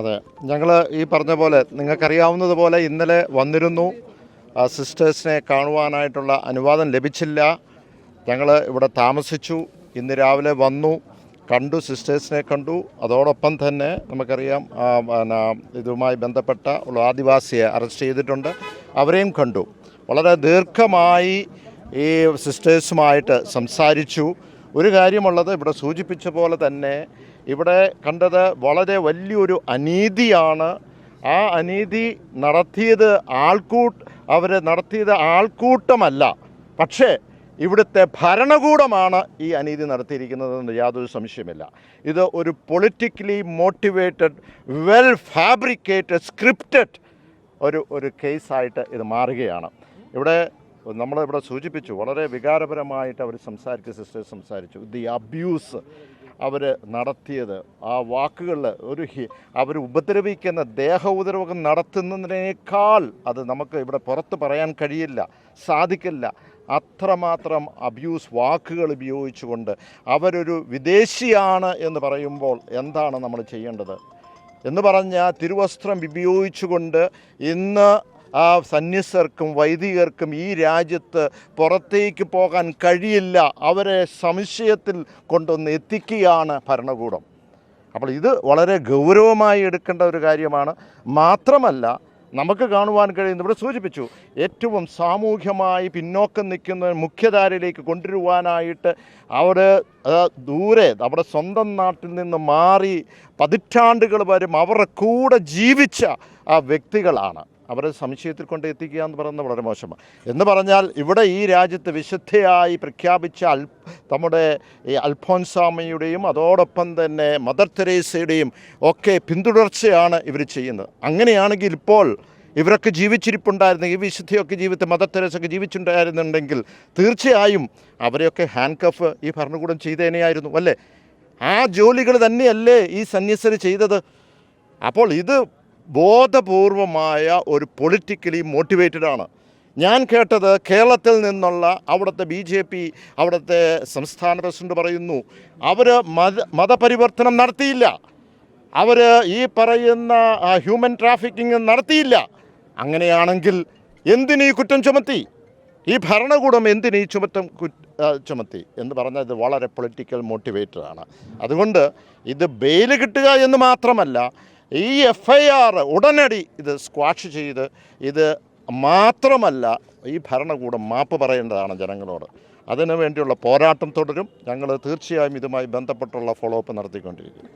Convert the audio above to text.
അതെ. ഞങ്ങൾ ഈ പറഞ്ഞ പോലെ നിങ്ങൾക്കറിയാവുന്നതുപോലെ ഇന്നലെ വന്നിരുന്നു. സിസ്റ്റേഴ്സിനെ കാണുവാനായിട്ടുള്ള അനുവാദം ലഭിച്ചില്ല. ഞങ്ങൾ ഇവിടെ താമസിച്ചു. ഇന്ന് രാവിലെ വന്നു. കണ്ടു സിസ്റ്റേഴ്സിനെ കണ്ടു. അതോടൊപ്പം തന്നെ നമുക്കറിയാം പിന്നെ ഇതുമായി ബന്ധപ്പെട്ട ഉള്ള ആദിവാസിയെ അറസ്റ്റ് ചെയ്തിട്ടുണ്ട്. അവരെയും കണ്ടു. വളരെ ദീർഘമായി ഈ സിസ്റ്റേഴ്സുമായിട്ട് സംസാരിച്ചു. ഒരു കാര്യമുള്ളത് ഇവിടെ സൂചിപ്പിച്ച പോലെ തന്നെ ഇവിടെ കണ്ടത് വളരെ വലിയൊരു അനീതിയാണ്. ആ അനീതി നടത്തിയത് ആൾക്കൂട്ട് അവർ നടത്തിയത് ആൾക്കൂട്ടമല്ല. പക്ഷേ ഇവിടുത്തെ ഭരണകൂടമാണ് ഈ അനീതി നടത്തിയിരിക്കുന്നതെന്ന് യാതൊരു സംശയമില്ല ഇത് ഒരു politically motivated well fabricated scripted ഒരു ഒരു കേസായിട്ട് ഇത് മാറുകയാണ്. ഇവിടെ നമ്മളിവിടെ സൂചിപ്പിച്ചു വളരെ വികാരപരമായിട്ട് അവർ സംസാരിച്ച സിസ്റ്റേഴ്സ് സംസാരിച്ചു. ദി അബ്യൂസ് അവർ നടത്തിയത് ആ വാക്കുകളിൽ ഒരു അവർ ഉപദ്രവിക്കുന്ന ദേഹ ഉപദ്രവം നടത്തുന്നതിനേക്കാൾ അത് നമുക്ക് ഇവിടെ പുറത്ത് പറയാൻ കഴിയില്ല സാധിക്കില്ല. അത്രമാത്രം അബ്യൂസ് വാക്കുകൾ ഉപയോഗിച്ചുകൊണ്ട് അവരൊരു വിദേശിയാണ് എന്ന് പറയുമ്പോൾ എന്താണ് നമ്മൾ ചെയ്യേണ്ടത്? എന്ന് പറഞ്ഞാൽ തിരുവസ്ത്രം ഉപയോഗിച്ചുകൊണ്ട് ഇന്ന് ആ സന്യസ്തർക്കും വൈദികർക്കും ഈ രാജ്യത്ത് പുറത്തേക്ക് പോകാൻ കഴിയില്ല. അവരെ സംശയത്തിൽ കൊണ്ടൊന്ന് എത്തിക്കുകയാണ് ഭരണകൂടം. അപ്പോൾ ഇത് വളരെ ഗൗരവമായി എടുക്കേണ്ട ഒരു കാര്യമാണ്. മാത്രമല്ല നമുക്ക് കാണുവാൻ കഴിയുന്ന ഇവിടെ സൂചിപ്പിച്ചു ഏറ്റവും സാമൂഹ്യമായി പിന്നോക്കം നിൽക്കുന്ന മുഖ്യധാരയിലേക്ക് കൊണ്ടുവരുവാനായിട്ട് അവിടെ ദൂരെ നമ്മുടെ സ്വന്തം നാട്ടിൽ നിന്ന് മാറി പതിറ്റാണ്ടുകൾ വരും അവരുടെ കൂടെ ജീവിച്ച ആ വ്യക്തികളാണ്. അവരെ സംശയത്തിൽ കൊണ്ട് എത്തിക്കുക എന്ന് പറയുന്നത് വളരെ മോശമാണ്. എന്ന് പറഞ്ഞാൽ ഇവിടെ ഈ രാജ്യത്ത് വിശുദ്ധയായി പ്രഖ്യാപിച്ച അൽ നമ്മുടെ ഈ അൽഫോൻസാമയുടെയും അതോടൊപ്പം തന്നെ മദർ തെരേസയുടെയും ഒക്കെ പിന്തുടർച്ചയാണ് ഇവർ ചെയ്യുന്നത്. അങ്ങനെയാണെങ്കിൽ ഇപ്പോൾ ഇവരൊക്കെ ജീവിച്ചിരിപ്പുണ്ടായിരുന്നെങ്കിൽ ഈ വിശുദ്ധിയൊക്കെ ജീവിത മദർ തെരേസൊക്കെ ജീവിച്ചിട്ടുണ്ടായിരുന്നുണ്ടെങ്കിൽ തീർച്ചയായും അവരെയൊക്കെ ഹാൻഡ് കഫ് ഈ ഭരണകൂടം ചെയ്തേനെയായിരുന്നു അല്ലേ? ആ ജോലികൾ തന്നെയല്ലേ ഈ സന്യസർ ചെയ്തത്? അപ്പോൾ ഇത് ബോധപൂർവമായ ഒരു പൊളിറ്റിക്കലി മോട്ടിവേറ്റഡ് ആണ്. ഞാൻ കേട്ടത് കേരളത്തിൽ നിന്നുള്ള അവിടുത്തെ ബി ജെ പി അവിടുത്തെ സംസ്ഥാന പ്രസിഡന്റ് പറയുന്നു അവർ മത മതപരിവർത്തനം നടത്തിയില്ല. അവർ ഈ പറയുന്ന ഹ്യൂമൻ ട്രാഫിക്കിംഗ് നടത്തിയില്ല. അങ്ങനെയാണെങ്കിൽ എന്തിനീ കുറ്റം ചുമത്തി? ഈ ഭരണകൂടം എന്തിനു ചുമത്തം ചുമത്തി എന്ന് പറഞ്ഞാൽ ഇത് വളരെ പൊളിറ്റിക്കൽ മോട്ടിവേറ്റഡ് ആണ്. അതുകൊണ്ട് ഇത് ബെയിൽ കിട്ടുക എന്ന് മാത്രമല്ല ഈ എഫ് ഐ ആർ ഉടനടി ഇത് സ്ക്വാഷ് ചെയ്ത് ഇത് മാത്രമല്ല ഈ ഭരണകൂടം മാപ്പ് പറയേണ്ടതാണ് ജനങ്ങളോട്. അതിനു വേണ്ടിയുള്ള പോരാട്ടം തുടരും. ഞങ്ങൾ തീർച്ചയായും ഇതുമായി ബന്ധപ്പെട്ടുള്ള ഫോളോ അപ്പ് നടത്തിക്കൊണ്ടിരിക്കും.